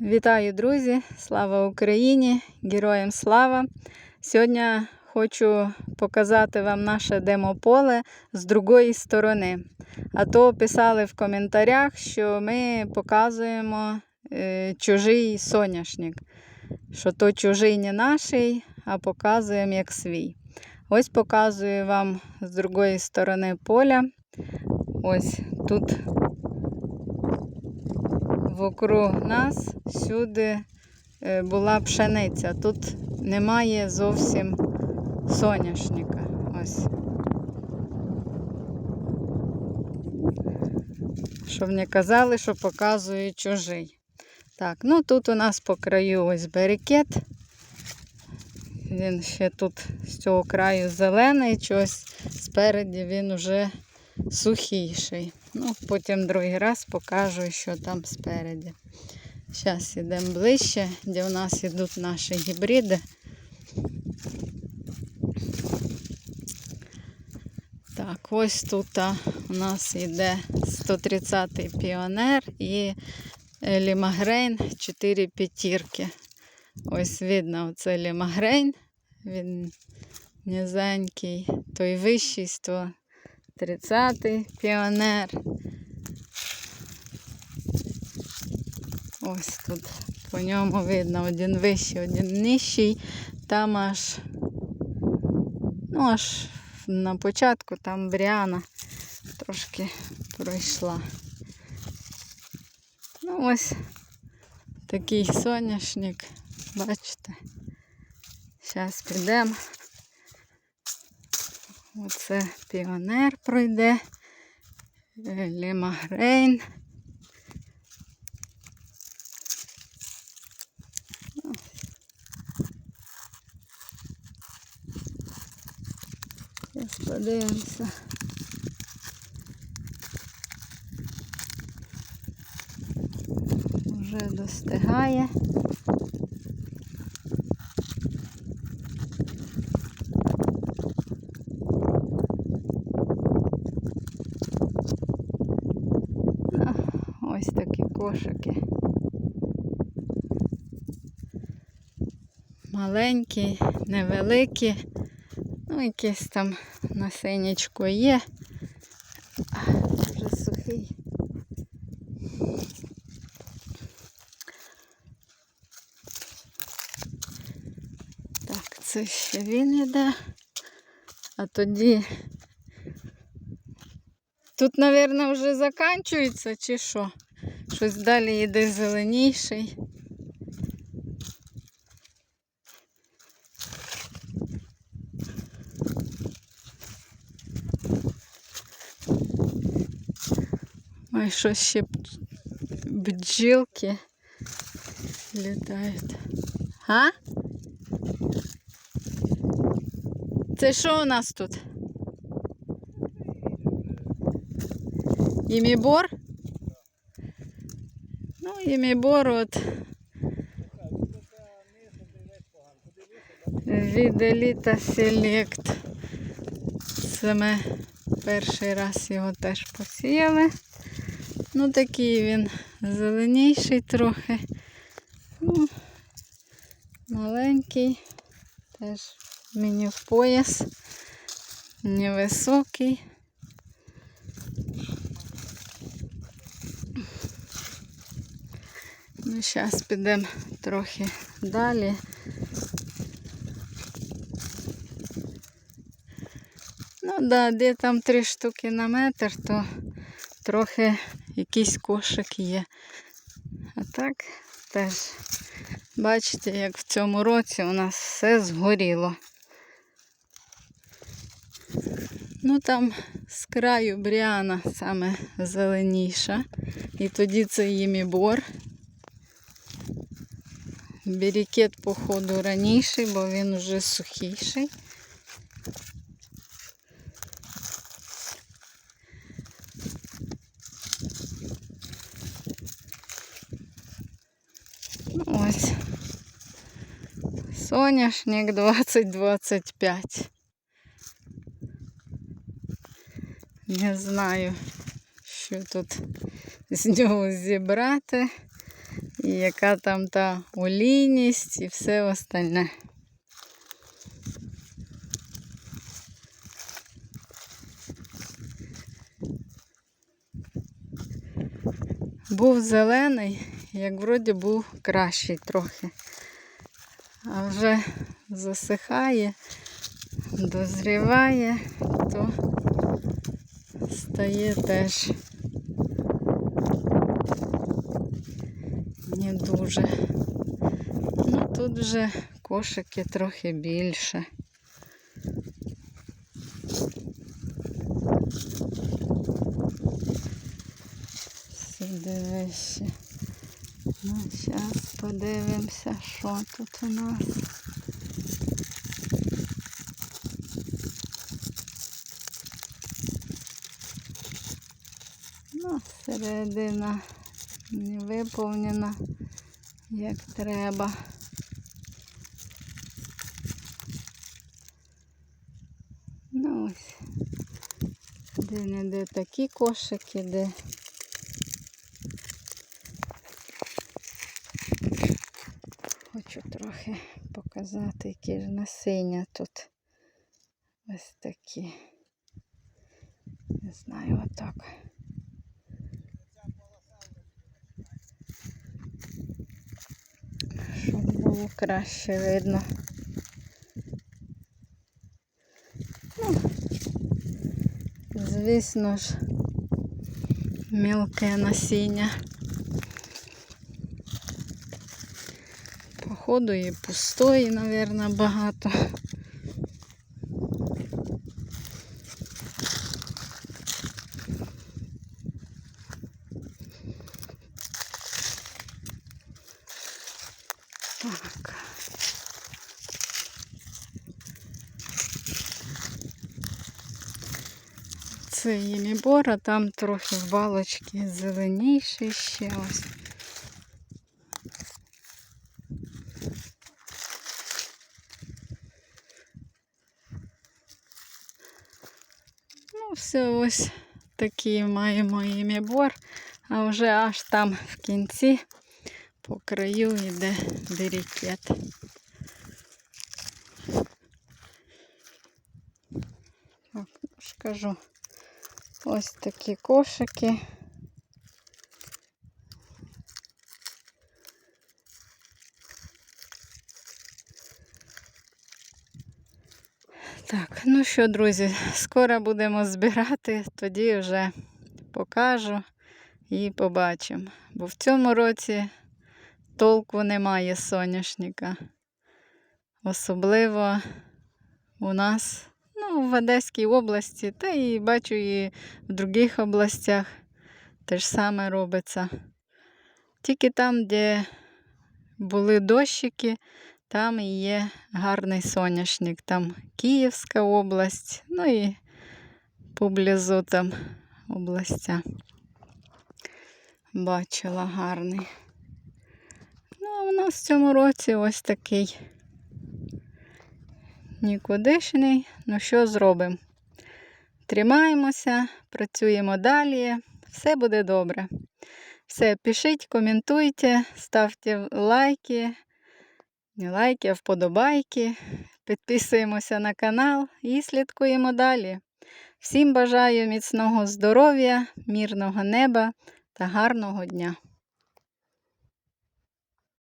Вітаю, друзі! Слава Україні! Героям слава! Сьогодні хочу показати вам наше демополе з другої сторони. А то писали в коментарях, що ми показуємо е, чужий соняшник. Що то чужий не наший, а показуємо як свій. Ось показую вам з другої сторони поля. Ось тут вокруг нас всюди е, була пшениця. Тут немає зовсім соняшника. Ось. Щоб не казали, що показує чужий. Так, ну тут у нас по краю ось берекет. Він ще тут з цього краю зелений, чогось спереді він вже сухіший. Ну, потім другий раз покажу, що там спереді. Зараз йдемо ближче, де у нас йдуть наші гібриди. Так, ось тут у нас йде 130-й піонер і лімагрейн 4 п'ятірки. Ось видно, оце лімагрейн. Він низенький, той вищий 130-й піонер. Ось тут по ньому видно один вищий, один нижчий. Там аж, ну аж на початку там Бріана трошки пройшла. Ну ось такий соняшник, бачите. Зараз підемо. Оце піонер пройде, лімагрейн. Зараз подивимося. Вже достигає. А, Ось такі кошики. Маленькі, невеликі. Ну, якесь там насенечко є. Вже сухий. Так, це ще він іде. А тоді тут, мабуть, вже закінчується чи що? Щось далі йде зеленіший. Ой, щось ще бджілки літають. А? Це що у нас тут? Імібор? Ну, імібор от. Від Еліта Селект. Це ми перший раз його теж посіяли. Ну, такий він зеленіший трохи. Ну, маленький. Теж мені в пояс. Невисокий. Ну, зараз підемо трохи далі. Ну да, де там три штуки на метр, то трохи якийсь кошик є. А так теж бачите, як в цьому році у нас все згоріло. Ну там з краю бріана саме зеленіша. І тоді це їмібор. Бірікет, походу, раніший, бо він вже сухіший. Ну, Ось. Соняшник 2025. Не знаю, що тут з нього зібрати. І яка там та олійність і все остальне. Був зелений, як вроді був кращий трохи. А вже засихає, дозріває, то стає теж не дуже. Ну тут вже кошики трохи більше. Сюди вище. Ну, зараз подивимося, що тут у нас. Ну, середина не виповнена як треба. Ну ось. Де-не-де такі кошики, де. Хочу трохи показати, які ж насіння тут. Ось такі. Не знаю, отак. Щоб краще видно. Ну, звісно ж, мілке насіння. Походу і пустої, мабуть, багато. Це а там трохи в балочки зеленіший ще ось. Ну, все ось такий маємо імібор, а вже аж там в кінці по краю йде берікет. Так, ж кажу, ось такі кошики. Так, ну що, друзі, скоро будемо збирати, тоді вже покажу і побачимо. Бо в цьому році толку немає соняшника. Особливо у нас, ну, в Одеській області, та і бачу і в других областях те ж саме робиться. Тільки там, де були дощики, там і є гарний соняшник. Там Київська область, ну і поблизу там областя. Бачила гарний. Ну, а у нас в цьому році ось такий нікудишний. Ну що зробимо? Тримаємося, працюємо далі, все буде добре. Все, пишіть, коментуйте, ставте лайки, не лайки, а вподобайки. Підписуємося на канал і слідкуємо далі. Всім бажаю міцного здоров'я, мирного неба та гарного дня!